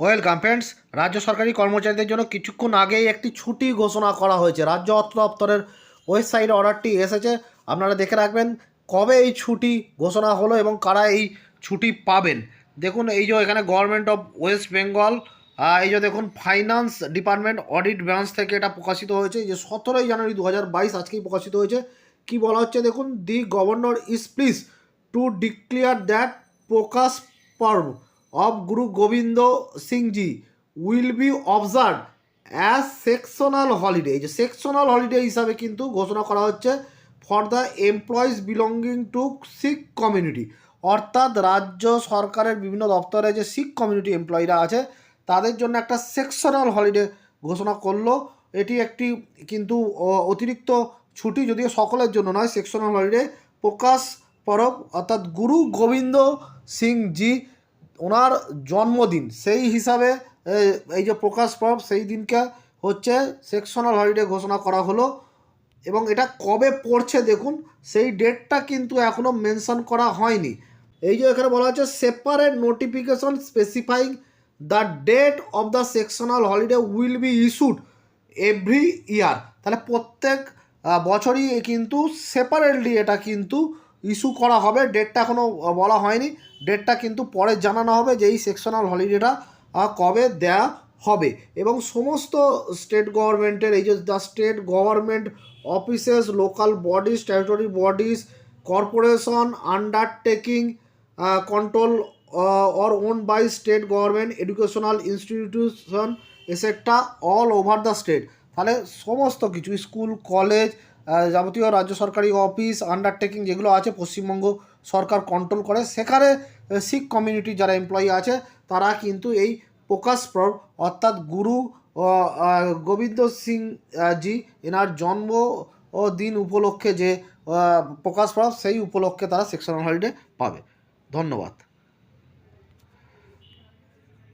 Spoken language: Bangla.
ওয়েলকাম ফ্রেন্ডস, রাজ্য সরকারি কর্মচারীদের জন্য কিছুক্ষণ আগেই একটি ছুটি ঘোষণা করা হয়েছে। রাজ্য অর্থ দপ্তরের ওয়েবসাইটে অর্ডারটি এসেছে। আপনারা দেখে রাখবেন কবে এই ছুটি ঘোষণা হলো এবং কারা এই ছুটি পাবেন। দেখুন, এই যে এখানে গভর্নমেন্ট অফ ওয়েস্ট বেঙ্গল এই যে দেখুন ফাইন্যান্স ডিপার্টমেন্ট অডিট ব্রাঞ্চ থেকে এটা প্রকাশিত হয়েছে। যে সতেরোই জানুয়ারি দু হাজার বাইশ আজকেই প্রকাশিত হয়েছে। কি বলা হচ্ছে দেখুন? The governor is please to declare that Prakash Parv. Of Guru Gobind Singhji will be observe as sectional holiday এই যে সেকশনাল হলিডে হিসাবে কিন্তু ঘোষণা করা হচ্ছে for the employees belonging to Sikh community অর্থাৎ রাজ্য সরকারের বিভিন্ন দপ্তরে যে শিখ কমিউনিটি এমপ্লয়িরা আছে, তাদের জন্য একটা সেকশনাল হলিডে ঘোষণা করল। এটি একটি কিন্তু অতিরিক্ত ছুটি যদিও সকলের জন্য নয় সেকশনাল হলিডে প্রকাশ পরব। অর্থাৎ গুরু গোবিন্দ সিং জি ওনার জন্মদিন, সেই হিসাবে এই যে প্রকাশ পর্ব, সেই দিনকে হচ্ছে সেকশনাল হলিডে ঘোষণা করা হলো। এবং এটা কবে পড়ছে দেখুন, সেই ডেটটা কিন্তু এখনও মেনশন করা হয়নি। এই যে এখানে বলা হচ্ছে separate notification specifying the date of the sectional holiday will be issued every year তাহলে প্রত্যেক বছরই কিন্তু সেপারেটলি এটা কিন্তু ইস্যু করা হবে, ডেটটা এখনও বলা হয়নি। ডেটটা কিন্তু পরে জানানো হবে যে এই সেকশনাল হলিডেটা কবে দেয়া হবে। এবং সমস্ত স্টেট গভর্নমেন্টের এই যে the state government offices local bodies statutory bodies corporation undertaking control or own by state government educational institution etcetera all over the state তাহলে সমস্ত কিছু, স্কুল কলেজ যাবতীয় রাজ্য সরকারি অফিস আন্ডারটেকিং যেগুলো আছে, পশ্চিমবঙ্গ সরকার কন্ট্রোল করে। সেখানে শিখ কমিউনিটি যারা এমপ্লয়ি আছে, তারা কিন্তু এই প্রকাশ পর্ব, অর্থাৎ গুরু গোবিন্দ সিং জি, এনার জন্ম ও দিন উপলক্ষে যে প্রকাশ পর্ব, সেই উপলক্ষে তারা সেকশনাল হলিডে পাবে। ধন্যবাদ।